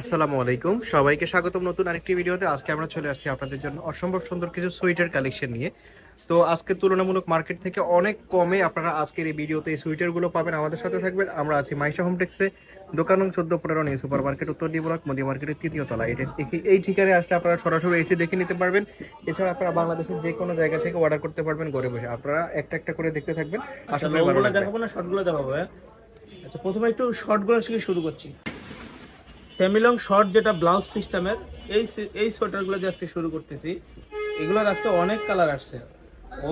আসসালামু আলাইকুম। সবাইকে স্বাগতম নতুন আরেকটি ভিডিওতে। আজকে আমরা চলে আসছি আপনাদের জন্য অসম্ভব সুন্দর কিছু সোয়েটার কালেকশন নিয়ে। তো আজকে তুলনামূলক মার্কেট থেকে অনেক কমে আপনারা আজকের এই ভিডিওতে এই সোয়েটারগুলো পাবেন। আমাদের সাথে থাকবেন আমরা আছি মাইশা হোমটেক্সে দোকান চোদ্দ পনেরো নিউ সুপার মার্কেট উত্তর ব্লক মোদি মার্কেটের তৃতীয় তলা। এটা এই- ঠিকানায় আসলে আপনারা সরাসরি এসে দেখে নিতে পারবেন। এছাড়া আপনারা বাংলাদেশের যে কোনো জায়গা থেকে অর্ডার করতে পারবেন ঘরে বসে। আপনারা একটা একটা করে দেখতে থাকবেন। দেখাবো না শর্টগুলো দেখাবো হ্যাঁ? আচ্ছা প্রথমে একটু শর্টগুলো থেকে শুরু করছি। সেমিলং শর্ট যেটা ব্লাউজ সিস্টেমের এই এই সোয়েটারগুলো যে আজকে শুরু করতেছি এগুলোর আজকে অনেক কালার আসছে।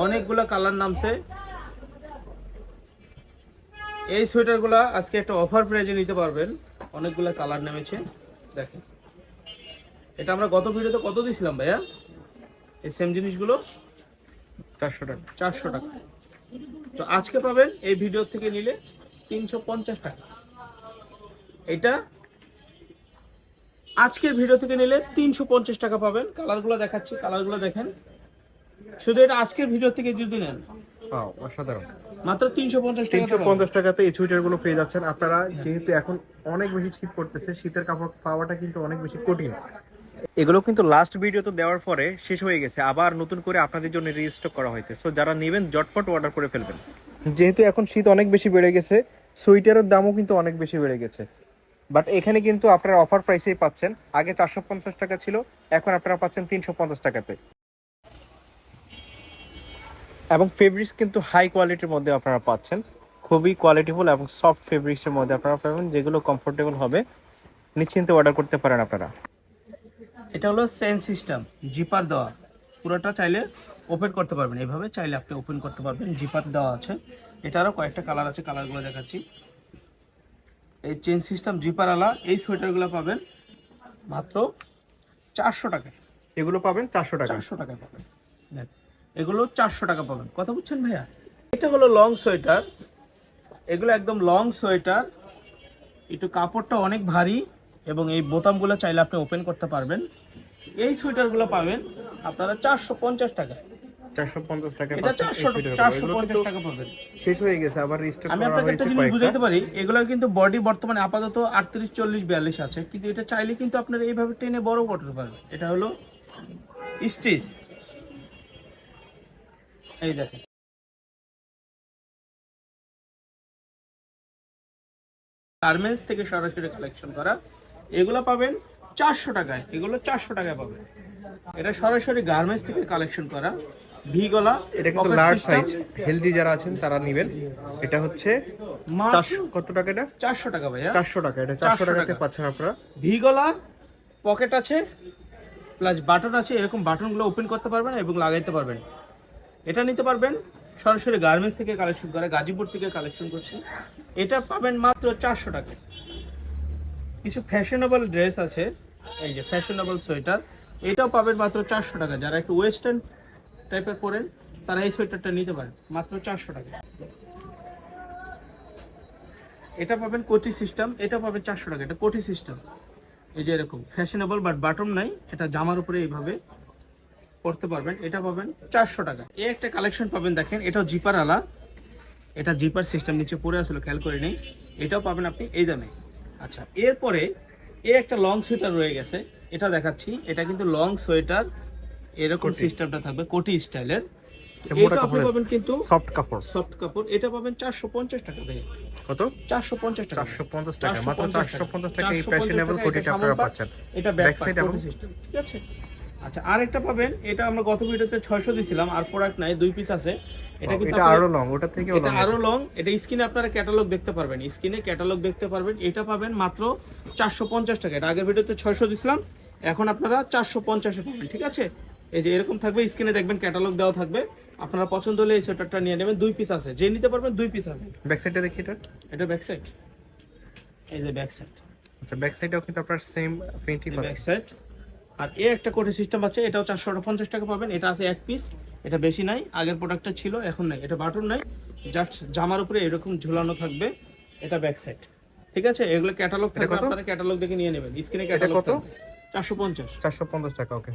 অনেকগুলো কালার নামছে। এই সোয়েটারগুলো আজকে একটা অফার প্রাইজে নিতে পারবেন। অনেকগুলো কালার নেমেছে। দেখেন। এটা আমরা গত ভিডিওতে কত দিয়েছিলাম ভাইয়া? এই সেম জিনিসগুলো? চারশো টাকা। চারশো টাকা। তো আজকে পাবেন এই ভিডিও থেকে নিলে তিনশো পঞ্চাশ টাকা। এটা আজকের ভিডিও থেকে নিলে তিনশো পঞ্চাশ টাকা পাবেন। কালারগুলো দেখাচ্ছি কালারগুলো দেখেন। শুধু এটা আজকের ভিডিও থেকে যদি নেন। অসাধারণ। মাত্র তিনশো পঞ্চাশ তিনশো পঞ্চাশ টাকাতে এই পেয়ে যাচ্ছেন। আপনারা যেহেতু এখন অনেক বেশি শীত পড়তেছে শীতের কাপড় পাওয়াটা কিন্তু অনেক বেশি কঠিন। এগুলো কিন্তু লাস্ট ভিডিওতে দেওয়ার পরে শেষ হয়ে গেছে। আবার নতুন করে আপনাদের জন্য রিস্টক করা হয়েছে। সো যারা নেবেন জটপট অর্ডার করে ফেলবেন। যেহেতু এখন শীত অনেক বেশি বেড়ে গেছে সোয়েটারের দামও কিন্তু অনেক বেশি বেড়ে গেছে। বাট এখানে কিন্তু আপনারা অফার প্রাইসেই পাচ্ছেন। আগে চারশো পঞ্চাশ টাকা ছিল, এখন আপনারা পাচ্ছেন তিনশো পঞ্চাশ টাকাতে। এবং ফেব্রিক্স কিন্তু হাই কোয়ালিটির মধ্যে আপনারা পাচ্ছেন। খুবই কোয়ালিটিফুল এবং সফট ফেব্রিক্সের মধ্যে আপনারা পাবেন, যেগুলো কমফোর্টেবল হবে। নিশ্চিন্তে অর্ডার করতে পারেন আপনারা। এটা হলো সেন সিস্টেম জিপার দেওয়া। পুরোটা চাইলে ওপেন করতে পারবেন। এইভাবে চাইলে আপনি ওপেন করতে পারবেন। জিপার দেওয়া আছে। এটারও কয়েকটা কালার আছে কালারগুলো দেখাচ্ছি। এই চেন সিস্টেম জিপারালা এই সোয়েটারগুলো পাবেন মাত্র চারশো টাকায়। এগুলো পাবেন চারশো টাকা চারশো টাকা পাবেন। এগুলো চারশো টাকা পাবেন। কথা বুঝছেন ভাইয়া? এটা হলো লং সোয়েটার। এগুলো একদম লং সোয়েটার। একটু কাপড়টা অনেক ভারী এবং এই বোতামগুলো চাইলে আপনি ওপেন করতে পারবেন। এই সোয়েটারগুলো পাবেন আপনারা চারশো পঞ্চাশ টাকায়। এই দেখেন। গার্মেন্টস থেকে সরাসরি কালেকশন করা এগুলো পাবেন চারশো টাকায় এগুলো চারশো টাকায় পাবেন। এটা সরাসরি গার্মেন্টস থেকে কালেকশন করা। ভি গলা এটা কিন্তু লার্জ সাইজ হেলদি যারা আছেন তারা নেবেন। এটা হচ্ছে কত টাকা এটা? চারশো টাকা ভাইয়া। চারশো টাকা এটা চারশো টাকাতে টাকা। পাচ্ছেন আপনারা। ভি গলা পকেট আছে প্লাস বাটন আছে এরকম বাটনগুলো ওপেন করতে পারবেন এবং লাগাইতে পারবেন। এটা নিতে পারবেন সরাসরি গার্মেন্টস থেকে কালেকশন করে গাজীপুর থেকে কালেকশন করছি। এটা পাবেন মাত্র চারশো টাকা। কিছু ফ্যাশনেবল ড্রেস আছে এই যে ফ্যাশনেবল সোয়েটার এটাও পাবেন মাত্র চারশো টাকা। যারা একটু ওয়েস্টার্ন টাইপের পরেন তারা এই সোয়েটারটা নিতে পারেন মাত্র চারশো টাকা। এটা পাবেন কোটি সিস্টেম, এটা পাবেন চারশো টাকা, এটা কোটি সিস্টেম। এই যে এরকম, ফ্যাশনেবল বাট বাটন নাই, এটা জামার উপরে এইভাবে পরতে পারবেন, এটা পাবেন চারশো টাকা। এই একটা কালেকশন পাবেন দেখেন, এটাও জিপার আলা। এটা জিপার সিস্টেম নিচে পড়ে আসলো খেয়াল করে নেই এটাও পাবেন আপনি এই দামে। আচ্ছা এরপরে এ একটা লং সোয়েটার রয়ে গেছে, এটা দেখাচ্ছি। এটা কিন্তু লং সোয়েটার এরকম সিস্টেমটা থাকবে কোটি স্টাইলের। এটা আপনি পাবেন কিন্তু সফট কাপড়। সফট কাপড়। এটা পাবেন চারশো পঞ্চাশ টাকা ভাই কত? চারশো পঞ্চাশ টাকা। চারশো পঞ্চাশ টাকা মাত্র 450 টাকা। এই 450 ফ্যাশনেবল কোটিটা আপনারা পাচ্ছেন। এটা ব্যাক সাইড এবং- সিস্টেম ঠিক আছে? আচ্ছা আরেকটা পাবেন। এটা আমরা গত ভিডিওতে 600 দিছিলাম আর প্রোডাক্ট নাই দুই পিস আছে। এটা কিন্তু এটা আরও লং ওটা থেকেও এটা আরও লং এটা স্ক্রিনে আপনারা ক্যাটালগ দেখতে পারবেন। স্ক্রিনে ক্যাটালগ দেখতে পারবেন। এটা পাবেন মাত্র 450 টাকা। এটা আগের ভিডিওতে 600 দিছিলাম। এখন আপনারা 450 এ পাবেন। ঠিক আছে? এই যে এরকম থাকবে স্ক্রিনে দেখবেন ক্যাটালগ দেওয়া থাকবে। আপনারা পছন্দ হলে এই সোয়েটারটা নিয়ে নেবেন দুই পিস আছে। যে নিতে পারবেন দুই পিস আছে। ব্যাক সাইডটা দেখি এটা? এটা ব্যাক সাইড এই যে ব্যাক সাইড আচ্ছা ব্যাক সাইডেও কিন্তু আপনার সেম প্রিন্টই ব্যাক সাইড আর এ একটা কোটি সিস্টেম আছে এটাও চারশো পঞ্চাশ টাকা পাবেন। এটা আছে এক পিস এটা বেশি নাই। আগের প্রোডাক্টটা ছিল এখন নাই। এটা বাটন নাই। জাস্ট জামার উপরে এরকম ঝুলানো থাকবে এটা ব্যাক সাইড ঠিক আছে? এগুলো ক্যাটালগ থাকবে আপনারা ক্যাটালগ দেখে নিয়ে নেবেন। স্ক্রিনে ক্যাটালগ কত? চারশো পঞ্চাশ। চারশো পঞ্চাশ টাকা ওকে